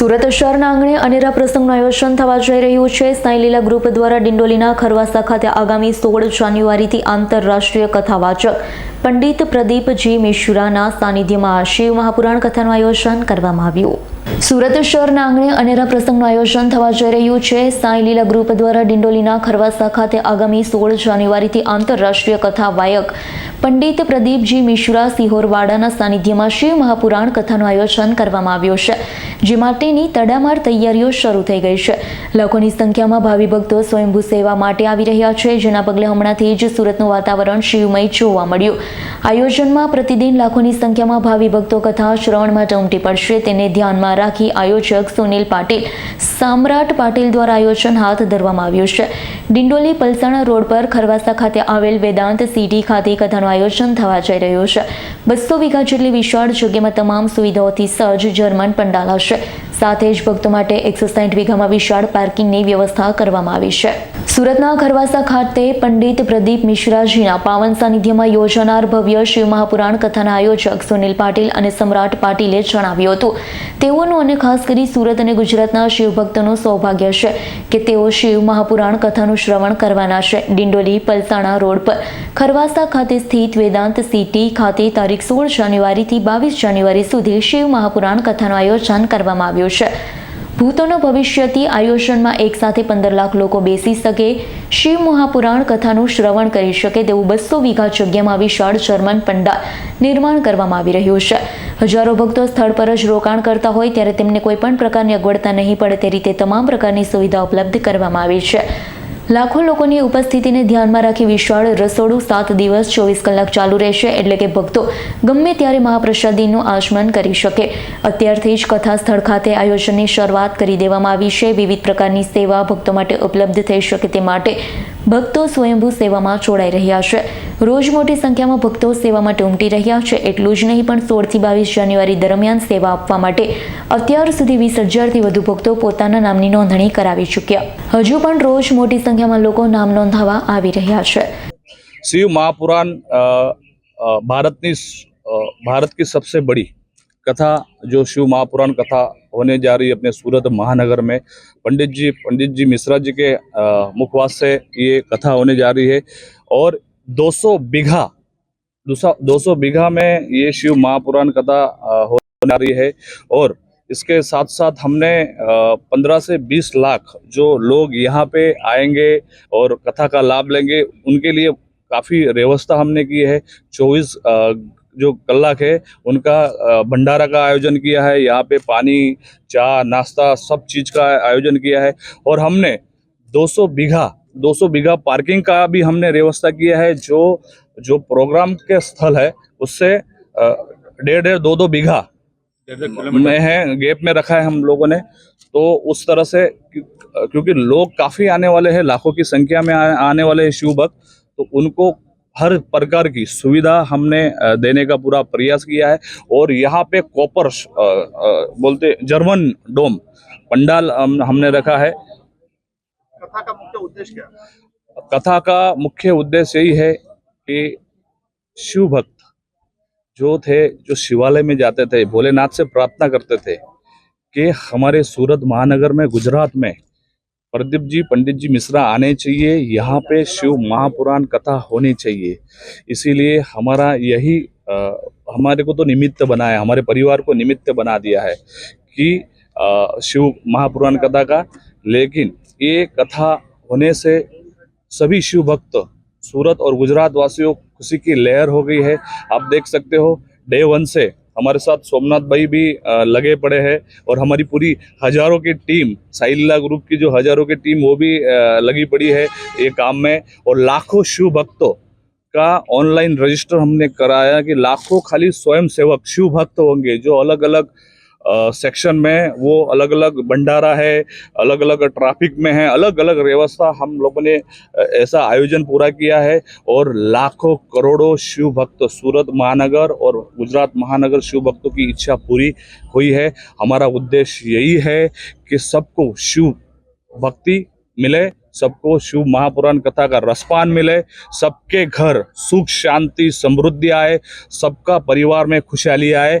સુરત શહેરના આંગણે અનેરા પ્રસંગનું આયોજન થવા જઈ રહ્યું છે. સાંઈ લીલા ગ્રુપ દ્વારા ડિંડોલીના ખરવાસા ખાતે આગામી સોળ જાન્યુઆરીથી આંતરરાષ્ટ્રીય કથાવાચક પંડિત પ્રદીપજી મિશ્રાના સાનિધ્યમાં શિવ મહાપુરાણ કથાનું આયોજન કરવામાં આવ્યું. સુરત શહેરના આંગણે અનેરા પ્રસંગનું આયોજન થવા જઈ રહ્યું છે. સાંઈ લીલા ગ્રુપ દ્વારા ડિંડોલીના ખરવાસા ખાતે આગામી સોળ જાન્યુઆરીથી આંતરરાષ્ટ્રીય કથા વાયક પંડિત પ્રદીપજી મિશ્રા સિહોરવાડાના સાનિધ્યમાં શિવ મહાપુરાણ કથાનું આયોજન કરવામાં આવ્યું છે. જે માટેની તડામાર તૈયારીઓ શરૂ થઈ ગઈ છે. લાખોની સંખ્યામાં ભાવિ ભક્તો સ્વયંભૂ સેવા માટે આવી રહ્યા છે, જેના પગલે હમણાંથી જ સુરતનું વાતાવરણ શિવમય જોવા મળ્યું. આયોજનમાં પ્રતિદિન લાખોની સંખ્યામાં ભાવિ ભક્તો કથા શ્રવણ માટે ઉમટી પડશે. તેને ધ્યાનમાં રાખી આયોજક સુનિલ પાટીલ, સામ્રાટ પાટીલ દ્વારા આયોજન હાથ ધરવામાં આવ્યું છે. ડિંડોલી પલસાણા રોડ પર ખરવાસા ખાતે આવેલ વેદાંત સિટી ખાતે કથાનું આયોજન થવા જઈ રહ્યું છે. બસો વીઘા જેટલી વિશાળ જગ્યામાં તમામ સુવિધાઓથી સજ્જ જર્મન પંડાલ હશે. સાથે જ ભક્તો માટે એકસો સાઠ વીઘામાં વિશાળ પાર્કિંગની વ્યવસ્થા કરવામાં આવી છે. સુરતના ખરવાસા ખાતે પંડિત પ્રદીપ મિશ્રાજીના પાવન સાનિધ્યમાં યોજાનાર ભવ્ય શિવ મહાપુરાણ કથાના આયોજક સુનિલ પાટીલ અને સમ્રાટ પાટીલે જણાવ્યું હતું. તેઓનું અને ખાસ કરી સુરત અને ગુજરાતના શિવભક્તોનું સૌભાગ્ય છે કે તેઓ શિવ મહાપુરાણ કથાનું શ્રવણ કરવાના છે. ડિંડોલી, પલસાણા રોડ પર ખરવાસા ખાતે સ્થિત વેદાંત સિટી ખાતે તારીખ સોળ જાન્યુઆરીથી બાવીસ જાન્યુઆરી સુધી શિવ મહાપુરાણ કથાનું આયોજન કરવામાં આવ્યું છે. ભૂતોના ભવિષ્યથી આયોજનમાં એક સાથે પંદર લાખ લોકો બેસી શકે, શિવ મહાપુરાણ કથાનું શ્રવણ કરી શકે તેવું બસો વીઘા જગ્યામાં વિશાળ જર્મન પંડાલ નિર્માણ કરવામાં આવી રહ્યું છે. હજારો ભક્તો સ્થળ પર જ રોકાણ કરતા હોય ત્યારે તેમને કોઈપણ પ્રકારની અગવડતા નહીં પડે તે રીતે તમામ પ્રકારની સુવિધા ઉપલબ્ધ કરવામાં આવી છે. લાખો લોકોની ઉપસ્થિતિને ધ્યાનમાં રાખી વિશાળ રસોડું સાત દિવસ ચોવીસ કલાક ચાલુ રહેશે, એટલે કે ભક્તો ગમે ત્યારે મહાપ્રસાદીનું આચમન કરી શકે. અત્યારથી જ કથા સ્થળ ખાતે આયોજનની શરૂઆત કરી દેવામાં આવી છે. વિવિધ પ્રકારની સેવા ભક્તો માટે ઉપલબ્ધ થઈ શકે તે માટે ભક્તો સ્વયંભૂ સેવામાં જોડાઈ રહ્યા છે. રોજ મોટી સંખ્યામાં ભક્તો સેવા માટે ઉમટી રહ્યા છે એટલું જ નહીં પણ સોળથી બાવીસ જાન્યુઆરી દરમિયાન સેવા આપવા માટે અત્યાર સુધી વીસ હજારથી વધુ ભક્તો પોતાના નામની નોંધણી કરાવી ચૂક્યા હજુ પણ રોજ મોટી સંખ્યામાં લોકો નામ નોંધાવા આવી રહ્યા છે शिव महापुराण अ, अ, भारत की अ, भारत की सबसे बड़ी कथा जो शिव महापुराण कथा होने जा रही है अपने सूरत महानगर में पंडित जी पंडित जी मिश्रा जी के अ, मुखवास से ये कथा होने जा रही है और 200 बीघा 200 बीघा में ये शिव महापुराण कथा होने रही है और इसके साथ साथ हमने पंद्रह से बीस लाख जो लोग यहाँ पे आएँगे और कथा का लाभ लेंगे, उनके लिए काफ़ी व्यवस्था हमने की है। चौबीस जो कलाक है, उनका भंडारा का आयोजन किया है, यहाँ पे पानी चाय नाश्ता सब चीज़ का आयोजन किया है और हमने 200 बीघा 200 बीघा पार्किंग का भी हमने व्यवस्था किया है जो जो प्रोग्राम के स्थल है उससे डेढ़ डेढ़ दो दो बीघा में है गैप में रखा है हम लोगों ने। तो उस तरह से क्योंकि लोग काफ़ी आने वाले हैं लाखों की संख्या में आने वाले हैं शिव भक्त तो उनको हर प्रकार की सुविधा हमने देने का पूरा प्रयास किया है। और यहाँ पे कॉपर बोलते जर्मन डोम पंडाल हम, हमने रखा है। कथा का मुख्य उद्देश्य क्या कथा का मुख्य उद्देश्य यही है कि शिव भक्त जो थे जो शिवालय में जाते थे भोलेनाथ से प्रार्थना करते थे कि हमारे सूरत महानगर में गुजरात में प्रदीप जी पंडित जी मिश्रा आने चाहिए। यहाँ पे शिव महापुराण कथा होनी चाहिए। इसीलिए हमारा यही अ, हमारे को तो निमित्त बनाया हमारे परिवार को निमित्त बना दिया है कि अ, शिव महापुराण कथा का। लेकिन ये कथा होने से सभी शिव भक्त सूरत और गुजरात वासियों खुशी की लहर हो गई है। आप देख सकते हो, डे वन से हमारे साथ सोमनाथ भाई भी लगे पड़े हैं और हमारी पूरी हज़ारों की टीम साइला ग्रुप की जो हज़ारों की टीम, वो भी लगी पड़ी है ये काम में। और लाखों शिव भक्तों का ऑनलाइन रजिस्टर हमने कराया कि लाखों खाली स्वयं सेवक शिव भक्त होंगे जो अलग अलग सेक्शन में वो अलग अलग भंडारा है अलग अलग ट्रैफ़िक में है अलग अलग व्यवस्था हम लोगों ने ऐसा आयोजन पूरा किया है और लाखों करोड़ों शिव भक्त सूरत महानगर और गुजरात महानगर शिव भक्तों की इच्छा पूरी हुई है। हमारा उद्देश्य यही है कि सबको शिव भक्ति मिले, सबको शिव महापुराण कथा का रसपान मिले, सबके घर सुख, शांति, समृद्धि आए, सबका परिवार में खुशहाली आए